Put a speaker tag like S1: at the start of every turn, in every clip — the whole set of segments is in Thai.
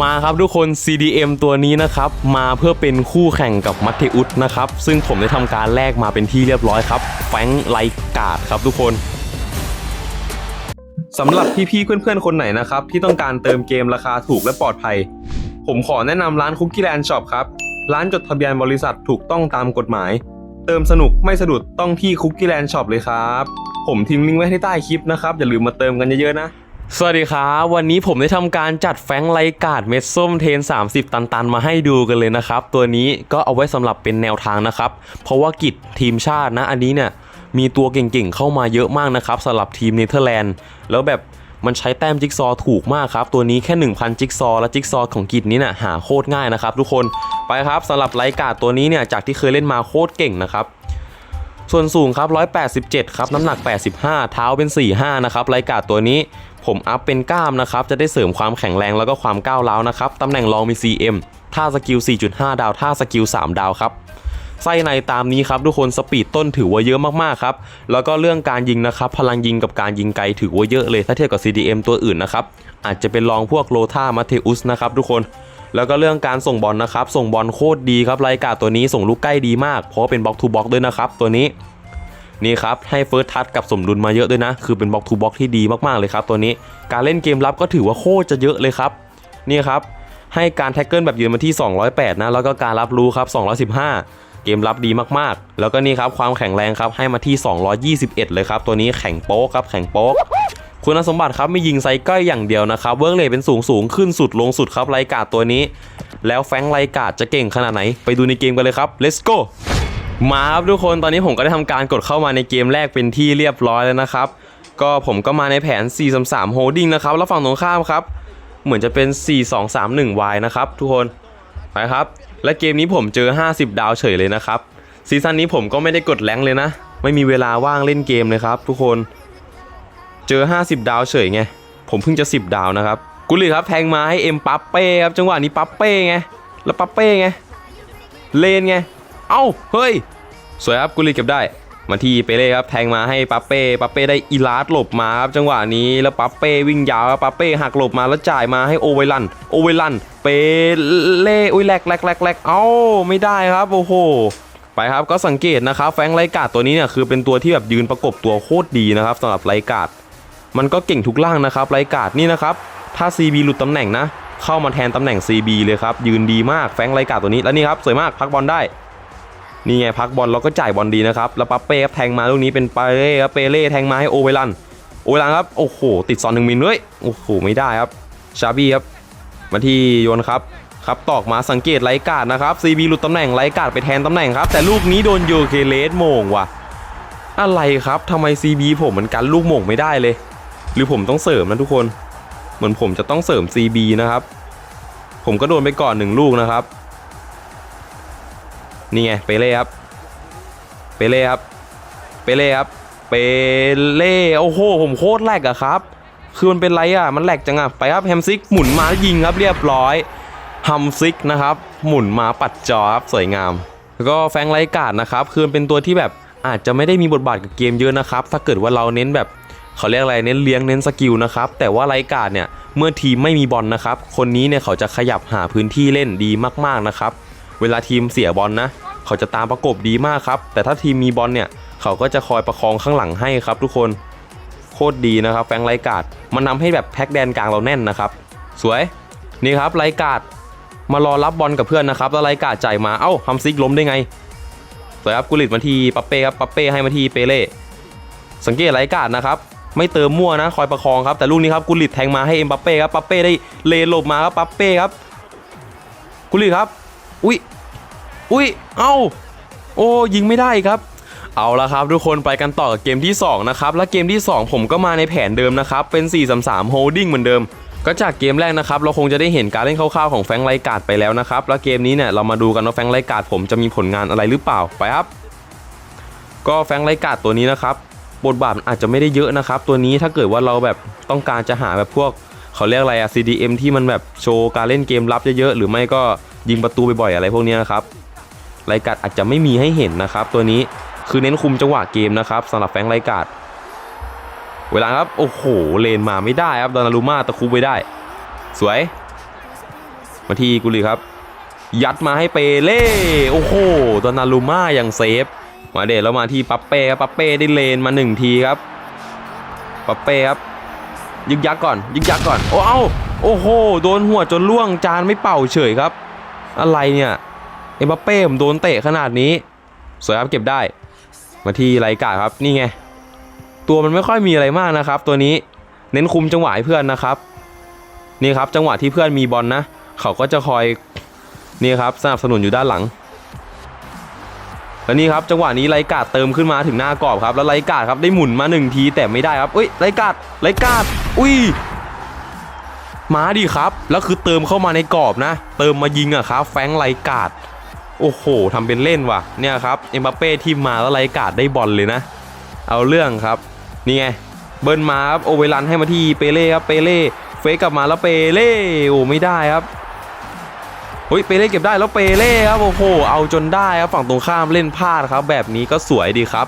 S1: มาครับทุกคน CDM ตัวนี้นะครับ มาเพื่อเป็นคู่แข่งกับมัตเทอุสนะครับ ซึ่งผมได้ทำการแลกมาเป็นที่เรียบร้อยครับ แฟงไลกาดครับทุกคนสำหรับพี่ๆเพื่อนๆ คนไหนนะครับ ที่ต้องการเติมเกมราคาถูกและปลอดภัย ผมขอแนะนำร้านคุกกี้แลนด์ช็อปครับ ร้านจดทะเบียนบริษัทถูกต้องตามกฎหมาย เติมสนุกไม่สะดุดต้องที่คุกกี้แลนด์ช็อปเลยครับ ผมทิ้งลิงก์ไว้ให้ใต้คลิปนะครับ อย่าลืมมาเติมกันเยอะๆนะ สวัสดีครับวันนี้ผมได้ทำการจัดแฟงไลกาดเม็ดส้มเทน 30 ตัน ๆ มาให้ดูกันเลยนะครับ ตัวนี้ก็เอาไว้สำหรับเป็นแนวทางนะครับ เพราะว่ากิจทีมชาตินะ อันนี้เนี่ยมีตัวเก่งๆ เข้ามาเยอะมากนะครับสำหรับทีมเนเธอร์แลนด์ แล้วแบบมันใช้แต้มจิ๊กซอถูกมากครับ ตัวนี้แค่ 1,000 จิ๊กซอ และจิ๊กซอของกิจนี้นี่ยหาโคตรง่ายนะครับทุกคนไปครับสำหรับไลกาดตัวนี้เนี่ยจากที่เคยเล่นมาโคตรเก่งนะครับส่วนสูงครับ187 ครับน้ำหนัก 85 เท้าเป็น 45 นะครับไรกาดตัวนี้ ผมอัพเป็นกล้ามนะครับจะได้เสริมความแข็งแรงแล้วก็ความก้าวร้าวนะครับตำแหน่งรองมี CM ท่าสกิล 4.5 ดาว ท่าสกิล 3 ดาวครับไส้ในตามนี้ครับทุกคนสปีดต้นถือว่าเยอะมากๆครับแล้วก็เรื่องการยิงนะครับพลังยิงกับการยิงไกลถือว่าเยอะเลยถ้าเทียบกับ CDM ตัวอื่นนะครับอาจจะเป็นรองพวกโลธามาเทอุสนะครับทุกคนแล้วก็เรื่องการส่งบอลนะครับ ส่งบอลโคตรดีครับไรกาตัวนี้ส่งลูกใกล้ดีมาก เพราะว่าเป็นบล็อกทูบล็อกด้วยนะครับ ตัวนี้ นี่ครับให้เฟิร์สทัชกับสมดุลมาเยอะด้วยนะ คือเป็นบล็อกทูบล็อกที่ดีมากๆเลยครับตัวนี้การเล่นเกมรับก็ถือว่าโคตรจะเยอะเลยครับนี่ครับให้การแท็กเกิลแบบยืนมาที่ 208 นะ แล้วก็การรับรู้ครับ 215 เกมรับดีมากๆ แล้วก็นี่ครับความแข็งแรงครับให้มาที่ 221 เลยครับ ตัวนี้แข็งโป๊กครับแข็งโป๊กคุณสมบัติครับไม่ยิงไซก้อย่างเดียวนะครับเวิร์กเลทเป็นสูงสูงขึ้นสุดลงสุดครับไรกาดตัวนี้ แล้วแฟงไรกาดจะเก่งขนาดไหน ไปดูในเกมกันเลยครับ let's go มาครับทุกคนตอนนี้ผมก็ได้ทำการกดเข้ามาในเกมแรกเป็นที่เรียบร้อยแล้วนะครับ ก็ผมก็มาในแผน 433 holding นะครับ แล้วฝั่งตรงข้ามครับ เหมือนจะเป็น 4231y นะครับ ทุกคนไปครับ และเกมนี้ผมเจอ 50 ดาวเฉยเลยนะครับซีซั่นนี้ผมก็ไม่ได้กดแรงเลยนะ ไม่มีเวลาว่างเล่นเกมเลยครับ ทุกคน เจอ 50 ดาวเฉยไงผมเพิ่งจะ 10 ดาวนะครับกุลีครับแทงมาให้เอ็มปัปเป้ครับจังหวะนี้ปัปเป้ไงแล้วปัปเป้ไงเลนไง เอ้า เฮ้ย สวยครับกุลีเก็บได้มาที่เปเล่ครับแทงมาให้ปัปเป้ปัปเป้ได้อีลาสหลบมาครับจังหวะนี้แล้วปัปเป้วิ่งยาวครับปัปเป้หักหลบมาแล้วจ่ายมาให้โอเวลันโอเวลันเปเล่อุ้ยแหลกแหลกแหลกแหลกเอ้าไม่ได้ครับโอ้โหไปครับก็สังเกตนะครับแฟงไรกาดตัวนี้เนี่ยคือเป็นตัวที่แบบยืนประกบตัวโคตรดีนะครับสำหรับไรกาดมันก็เก่งทุกล่างนะครับไรกาดนี่นะครับถ้า CB หลุดตำแหน่งนะ เข้ามาแทนตำแหน่ง CB เลยครับยืนดีมากแฟงไรกาดตัวนี้แล้วนี่ครับสวยมากพักบอลได้ นี่ไงพักบอลเราก็จ่ายบอลดีนะครับ แล้วปัปเป้ครับแทงมาลูกนี้เป็นเปเล่ครับเปเล่แทงมาให้โอเวลัน โอเวลันครับ โอ้โห ติดซอนหนึ่งมิลด้วยโอ้โห ไม่ได้ครับ ชาบี้ครับ มาที่โยนครับ ครับตอกมาสังเกตไรกาดนะครับ CB หลุดตำแหน่งไรกาดไปแทนตำแหน่งครับ แต่ลูกนี้โดนโยเคเลสโมงว่ะ อะไรครับทำไม CB ผมมันกันลูกโมงไม่ได้เลย หรือผมต้องเสริมนะทุกคน เหมือนผมจะต้องเสริม CB นะครับ ผมก็โดนไปก่อนหนึ่งลูกนะครับ นี่ไงเปเล่ครับเปเล่ครับเปเล่ครับเปเล่โอ้โหผมโคตรแหลกอะครับ คือมันเป็นไรอะมันแหลกจังอะไปครับแฮมซิกหมุนมาแล้วยิงครับเรียบร้อยฮัมซิกนะครับ หมุนมาปัดจอครับสวยงาม แล้วก็แฟงไรกาดนะครับ คือมันเป็นตัวที่แบบอาจจะไม่ได้มีบทบาทกับเกมเยอะนะครับ ถ้าเกิดว่าเราเน้นแบบเขาเรียกอะไรเน้นเลี้ยงเน้นสกิลนะครับ แต่ว่าไรกาดเนี่ยเมื่อทีมไม่มีบอลนะครับ คนนี้เนี่ยเขาจะขยับหาพื้นที่เล่นดีมากๆนะครับ เวลาทีมเสียบอลนะ เขาจะตามประกบดีมากครับ แต่ถ้าทีมมีบอลเนี่ย เขาก็จะคอยประคองข้างหลังให้ครับทุกคน โคตรดีนะครับ แฟงไรกาดมันทำให้แบบแพ็กแดนกลางเราแน่นนะครับ สวย นี่ครับไรกาดมารอรับบอลกับเพื่อนนะครับ แล้วไรกาดจ่ายมา เอ้าฮัมซิกล้มได้ไง สวยครับกุลิตมาทีปัปเป้ครับปัปเป้ให้มาทีเปเล่ สังเกตไรกาดนะครับไม่เติมมั่วนะคอยประคองครับแต่ลูกนี้ครับกุลิตแทงมาให้เอ็มปัปเป้ครับปัปเป้ได้เลนหลบมาครับปัปเป้ครับกุลิตครับ อุ้ย อุ้ย เอ้า โอ้ยิงไม่ได้ครับ เอาละครับทุกคนไปกันต่อกับเกมที่ 2 นะครับ และเกมที่ 2 ผมก็มาในแผนเดิมนะครับ เป็น 4-3-3 holding เหมือนเดิม ก็จากเกมแรกนะครับ เราคงจะได้เห็นการเล่นคร่าวๆของแฟงไรกาดไปแล้วนะครับ แล้วเกมนี้เนี่ยเรามาดูกันว่าแฟงไรกาดผมจะมีผลงานอะไรหรือเปล่าไปครับ ก็แฟงไรกาดตัวนี้นะครับบทบาทอาจจะไม่ได้เยอะนะครับ ตัวนี้ถ้าเกิดว่าเราแบบต้องการจะหาแบบพวกเขาเรียกอะไรอะ CDM ที่มันแบบโชว์การเล่นเกมรับเยอะๆหรือไม่ก็ยิงประตูบ่อยๆอะไรพวกนี้นะครับ ไรกัดอาจจะไม่มีให้เห็นนะครับ ตัวนี้คือเน้นคุมจังหวะเกมนะครับสำหรับแฟงไรกัดเวลาครับ โอ้โห เลนมาไม่ได้ครับดอนารูมาตะคุบไว้ได้ สวย มาทีกุลีครับ ยัดมาให้เปเล่โอ้โหตอนารูม่ายังเซฟ มาเดชแล้วมาที่ปัปเป้ครับปัปเป้ได้เลนมาหนึ่งทีครับปัปเป้ครับยึกยักก่อน ยึกยักก่อน โอ้เอ้าโอ้โห โดนหัวจนล่วงจานไม่เป่าเฉยครับ อะไรเนี่ย เอ็มบัปเป้ผมโดนเตะขนาดนี้ สวยครับเก็บได้ มาที่ไรกาครับนี่ไง ตัวมันไม่ค่อยมีอะไรมากนะครับ ตัวนี้เน้นคุมจังหวะให้เพื่อนนะครับ นี่ครับจังหวะที่เพื่อนมีบอลนะ เขาก็จะคอยนี่ครับสนับสนุนอยู่ด้านหลังแล้วนี่ครับจังหวะนี้ไรกาดเติมขึ้นมาถึงหน้ากรอบครับ แล้วไรกาดครับได้หมุนมาหนึ่งทีแต่ไม่ได้ครับเอ้ยไรกาดไรกาดอุ้ยมาดิครับ แล้วคือเติมเข้ามาในกรอบนะ เติมมายิงอะครับ แฟงไรกาด โอ้โหทำเป็นเล่นว่ะ เนี่ยครับเอ็มบัปเป้ที่มาแล้วไรกาดได้บอลเลยนะ เอาเรื่องครับ นี่ไง เบิร์นมาครับโอเวลันให้มาที่เปเล่ครับ เปเล่เฟกกลับมาแล้วเปเล่โอ้ไม่ได้ครับเฮ้ยเปเล่เก็บได้แล้วเปเล่ครับโอ้โหเอาจนได้ครับฝั่งตรงข้ามเล่นพลาดครับ แบบนี้ก็สวยดีครับ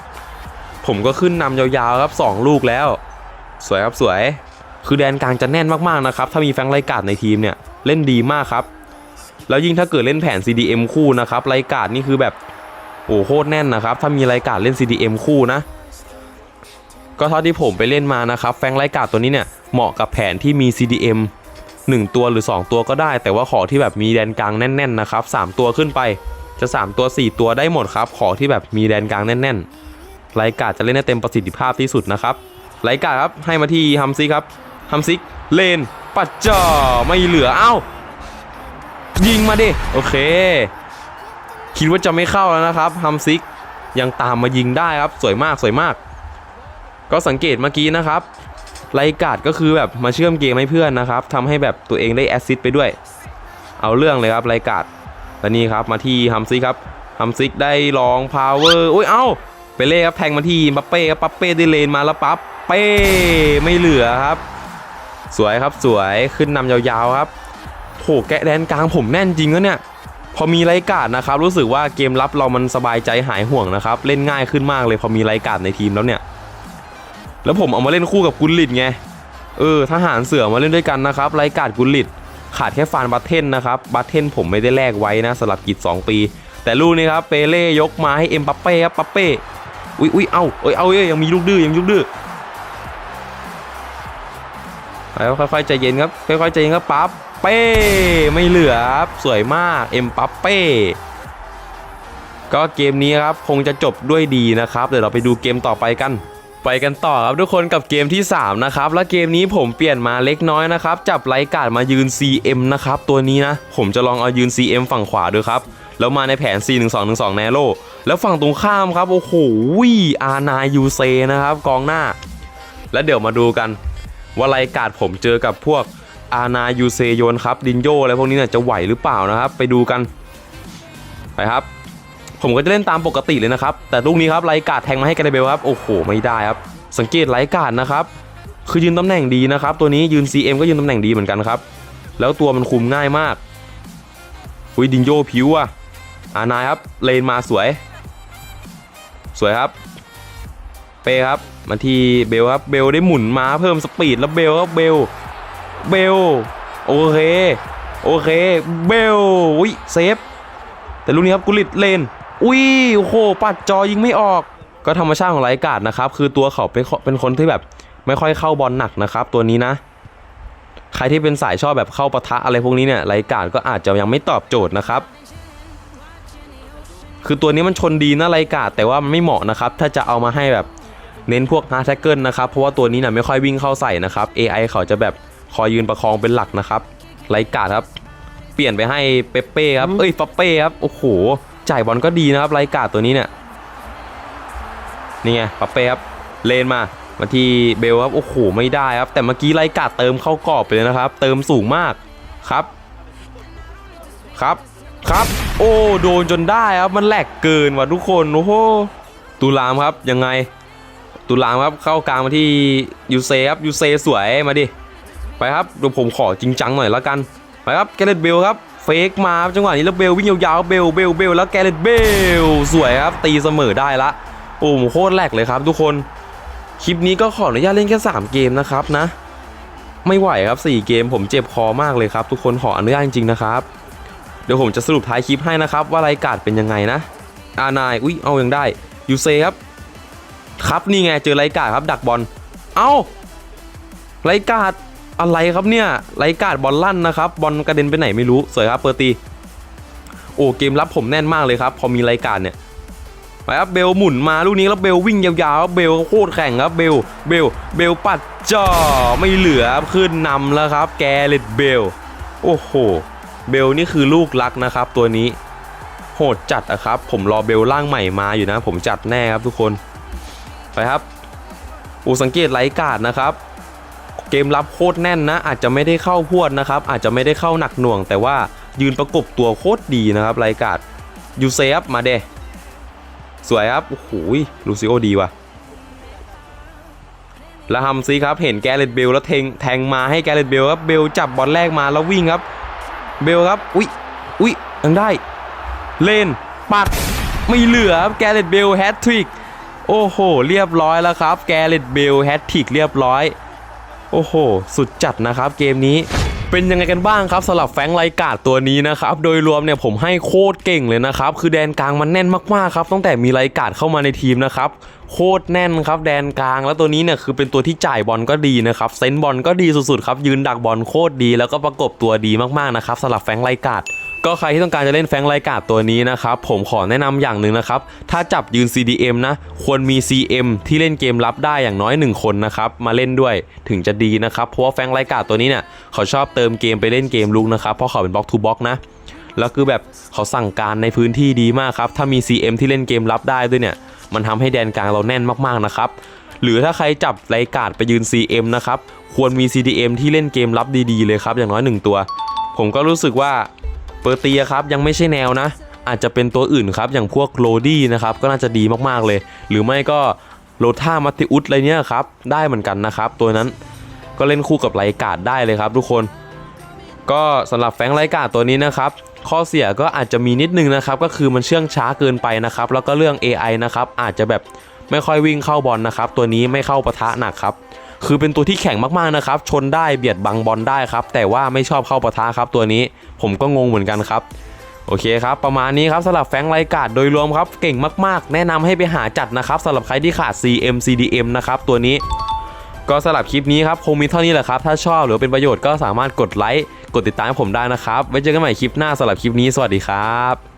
S1: ผมก็ขึ้นนำยาวๆครับสองลูกแล้ว สวยครับสวย คือแดนกลางจะแน่นมากๆนะครับถ้ามีแฟงไรกาดในทีมเนี่ยเล่นดีมากครับ แล้วยิ่งถ้าเกิดเล่นแผน CDM คู่นะครับไรกาดนี่คือแบบโอ้โหโคตรแน่นนะครับ ถ้ามีไรกาดเล่น CDM คู่นะ ก็เท่าที่ผมไปเล่นมานะครับ แฟงไรกาดตัวนี้เนี่ยเหมาะกับแผนที่มี CDM 1 ตัวหรือ 2 ตัวก็ได้ แต่ว่าขอที่แบบมีแดนกลางแน่นๆนะครับ3ตัวขึ้นไปจะ 3 ตัว 4 ตัวได้หมดครับ ขอที่แบบมีแดนกลางแน่นๆไรกาดจะเล่นได้เต็มประสิทธิภาพที่สุดนะครับไรกาดครับให้มาที่ฮัมซิครับฮัมซิกเลนปัดจ่อไม่เหลือเอ้า ยิงมาดิ โอเค คิดว่าจะไม่เข้าแล้วนะครับฮัมซิกยังตามมายิงได้ครับ สวยมากสวยมาก ก็สังเกตเมื่อกี้นะครับไลกาดก็คือแบบมาเชื่อมเกมให้เพื่อนนะครับทำให้แบบตัวเองได้แอสซิสไปด้วย เอาเรื่องเลยครับไลกาดและนี่ครับมาที่ฮัมซิกครับฮัมซิกได้ลองพาวเวอร์โอ้ยเอ้าไปเล่ครับแทงมาที่บัปเป้ครับบัปเป้ได้เลนมาแล้วปั๊บเป้ไม่เหลือครับ สวยครับสวยขึ้นนำยาวๆครับ โหแกะแดนกลางผมแน่นจริงแล้วเนี่ยพอมีไรกาดนะครับรู้สึกว่าเกมรับเรามันสบายใจหายห่วงนะครับเล่นง่ายขึ้นมากเลยพอมีไรกาดในทีมแล้วเนี่ย แล้วผมเอามาเล่นคู่กับกุลลิตไงเออทหารเสือมาเล่นด้วยกันนะครับไรกาดกุลลิตขาดแค่ฟานบัตเทนนะครับบัตเทนผมไม่ได้แลกไว้นะสำหรับกิจ 2 ปี แต่ลูกนี้ครับเปเล่ยกมาให้เอ็มบัปเป้ครับปัปเป้อุ้ยอุ้ยเอาเอ้ยเอาเอ้ยยังมีลูกดื้อยังลูกดื้อไปค่อยๆใจเย็นครับค่อยๆใจเย็นครับปั๊บเป้ไม่เหลือครับสวยมากเอ็มปัปเป้ก็เกมนี้ครับคงจะจบด้วยดีนะครับเดี๋ยวเราไปดูเกมต่อไปกัน ไปกันต่อครับทุกคนกับเกมที่ 3 นะครับ และเกมนี้ผมเปลี่ยนมาเล็กน้อยนะครับ จับไรกาดมายืน CM นะครับ ตัวนี้นะ ผมจะลองเอายืน CM ฝั่งขวาดูครับ แล้วมาในแผน 4-1-2-1-2แนโรแล้วฝั่งตรงข้ามครับ โอ้โหอานายูเซนะครับ กองหน้า แล้วเดี๋ยวมาดูกัน ว่าไรกาดผมเจอกับพวก อานายูเซโยนครับดินโยอะไรพวกนี้เนี่ยจะไหวหรือเปล่านะครับ ไปดูกัน ไปครับ ผมก็จะเล่นตามปกติเลยนะครับ แต่ลูกนี้ครับไรกาดแทงมาให้กาเดเบลครับ โอ้โห ไม่ได้ครับ สังเกตไรกาดนะครับ คือยืนตำแหน่งดีนะครับ ตัวนี้ยืน CM ก็ยืนตำแหน่งดีเหมือนกันครับ แล้วตัวมันคุมง่ายมากอุ้ยดินโยผิวอะอานายครับ เลนมาสวย สวยครับ เปครับ มาที่เบลครับ เบลได้หมุนมาเพิ่มสปีดแล้วเบลครับเบล เบล โอเค โอเค เบล อุ้ยเซฟ แต่ลูกนี้ครับกุลิตเลน อุ้ย โอ้โห ปัดจอยิงไม่ออก ก็ธรรมชาติของไรกาดนะครับ คือตัวเขาเป็นคนที่แบบไม่ค่อยเข้าบอลหนักนะครับ ตัวนี้นะ ใครที่เป็นสายชอบแบบเข้าปะทะอะไรพวกนี้เนี่ยไรกาดก็อาจจะยังไม่ตอบโจทย์นะครับคือตัวนี้มันชนดีนะไรกาดแต่ว่ามันไม่เหมาะนะครับ ถ้าจะเอามาให้แบบเน้นพวกฮาร์ดแท็กเกิลนะครับ เพราะว่าตัวนี้น่ะไม่ค่อยวิ่งเข้าใส่นะครับ AI เขาจะแบบ คอยยืนประคองเป็นหลักนะครับไรกาดครับ เปลี่ยนไปให้เปเป้ครับ เอ้ยฟัปเป้ครับ โอ้โห จ่ายบอลก็ดีนะครับไรกาดตัวนี้เนี่ย นี่ไงฟัปเป้ครับ เลนมา มาที่เบลครับ โอ้โห ไม่ได้ครับ แต่เมื่อกี้ไรกาดเติมเข้ากรอบไปเลยนะครับ เติมสูงมากครับ ครับครับ โอ้ โดนจนได้ครับ มันแหลกเกินว่ะทุกคน โอ้โห ตุลามครับ ยังไง ตุลามครับ เข้ากลางมาที่ยูเซครับ ยูเซสวย มาดิ ไปครับเดี๋ยวผมขอจริงจังหน่อยละกัน ไปครับแกเรตเบลครับเฟกมาจังหวะนี้แล้วเบลวิ่งยาวๆเบลเบลเบลแล้วแกเรตเบลสวยครับ ตีเสมอได้ละโอ้โหโคตรแหลกเลยครับ ทุกคนคลิปนี้ก็ขออนุญาตเล่นแค่3เกมนะครับนะ ไม่ไหวครับ 4 เกมผมเจ็บคอมากเลยครับ ทุกคนขออนุญาตจริงๆนะครับ เดี๋ยวผมจะสรุปท้ายคลิปให้นะครับ ว่าไรกาดเป็นยังไงนะอานายอุ้ยเอายังได้ยูเซครับครับนี่ไงเจอไรกาดครับดักบอลเอ้าไรกาด อะไรครับเนี่ยไรกาดบอลลั่นนะครับบอลกระเด็นไปไหนไม่รู้สวยครับเปอร์ตีโอ้เกมรับผมแน่นมากเลยครับ พอมีไรกาดเนี่ยไปครับเบลหมุนมาลูกนี้แล้วเบลวิ่งยาวๆเบลโคตรแข่งครับเบลเบลเบลปัดจ่อไม่เหลือครับขึ้นนำแล้วครับ แกเลตเบลโอ้โหเบลนี่คือลูกรักนะครับตัวนี้ โหดจัดอะครับ ผมรอเบลร่างใหม่มาอยู่นะ ผมจัดแน่ครับทุกคน ไปครับอูสังเกตไลกาดนะครับ เกมรับโคตรแน่นนะ อาจจะไม่ได้เข้าพวดนะครับ อาจจะไม่ได้เข้าหนักหน่วง แต่ว่ายืนประกบตัวโคตรดีนะครับไลท์กาดยูเซฟมาเดสวยครับ โอ้โหลูซิโอดีว่ะล้วฮัมซีครับ เห็นแกเรตเบลแล้วแทงแทงมาให้แกเรตเบลครับ เบลจับบอลแรกมาแล้ววิ่งครับ เบลครับ อุ๊ยอุ๊ยยังได้ เลน ปัด ไม่เหลือครับ แกเรตเบลแฮตทริก โอ้โห เรียบร้อยแล้วครับ แกเรตเบลแฮตทริกเรียบร้อย โอ้โห สุดจัดนะครับเกมนี้เป็นยังไงกันบ้างครับสำหรับแฟงไลกาดตัวนี้นะครับโดยรวมเนี่ยผมให้โคตรเก่งเลยนะครับคือแดนกลางมันแน่นมากๆครับตั้งแต่มีไลกาดเข้ามาในทีมนะครับโคตรแน่นครับแดนกลางแล้วตัวนี้เนี่ยคือเป็นตัวที่จ่ายบอลก็ดีนะครับเซนส์บอลก็ดีสุดๆครับยืนดักบอลโคตรดีแล้วก็ประกบตัวดีมากๆนะครับสำหรับแฟงไลกาด ก็ใครที่ต้องการจะเล่นแฟงไลกาดตัวนี้นะครับผมขอแนะนำอย่างหนึ่งนะครับ ถ้าจับยืน CDM นะ ควรมี CM ที่เล่นเกมรับได้อย่างน้อย 1 คนนะครับ มาเล่นด้วยถึงจะดีนะครับ เพราะว่าแฟงไลกาดตัวนี้เนี่ยเขาชอบเติมเกมไปเล่นเกมลุกนะครับ เพราะเขาเป็นบล็อกทูบล็อกนะแล้วคือแบบเขาสั่งการในพื้นที่ดีมากครับ ถ้ามี CM ที่เล่นเกมรับได้ด้วยเนี่ย มันทำให้แดนกลางเราแน่นมากๆนะครับ หรือถ้าใครจับไลกาดไปยืน CM นะครับ ควรมี CDM ที่เล่นเกมรับดีๆเลยครับ อย่างน้อยหนึ่งตัว ผมก็รู้สึกว่า เปอร์เตียครับยังไม่ใช่แนวนะ อาจจะเป็นตัวอื่นครับ อย่างพวกโรดี้นะครับก็น่าจะดีมากๆเลย หรือไม่ก็โรท่ามัติอุสอะไรเนี้ยครับได้เหมือนกันนะครับ ตัวนั้นก็เล่นคู่กับไลกาดได้เลยครับ ทุกคน ก็สำหรับแฟงไลกาดตัวนี้นะครับข้อเสียก็อาจจะมีนิดนึงนะครับ ก็คือมันเชื่องช้าเกินไปนะครับ แล้วก็เรื่อง AI นะครับอาจจะแบบไม่ค่อยวิ่งเข้าบอลนะครับ ตัวนี้ไม่เข้าปะทะหนักครับ คือเป็นตัวที่แข็งมากๆนะครับ ชนได้เบียดบังบอลได้ครับ แต่ว่าไม่ชอบเข้าปะทะครับตัวนี้ ผมก็งงเหมือนกันครับ โอเคครับ ประมาณนี้ครับสำหรับแฟงไลกาดโดยรวมครับ เก่งมากๆ แนะนำให้ไปหาจัดนะครับสำหรับใครที่ขาด CM CDM นะครับตัวนี้ ก็สำหรับคลิปนี้ครับคงมีเท่านี้แหละครับ ถ้าชอบหรือเป็นประโยชน์ก็สามารถกดไลค์ กดติดตามให้ผมได้นะครับ ไว้เจอกันใหม่คลิปหน้าสำหรับคลิปนี้ สวัสดีครับ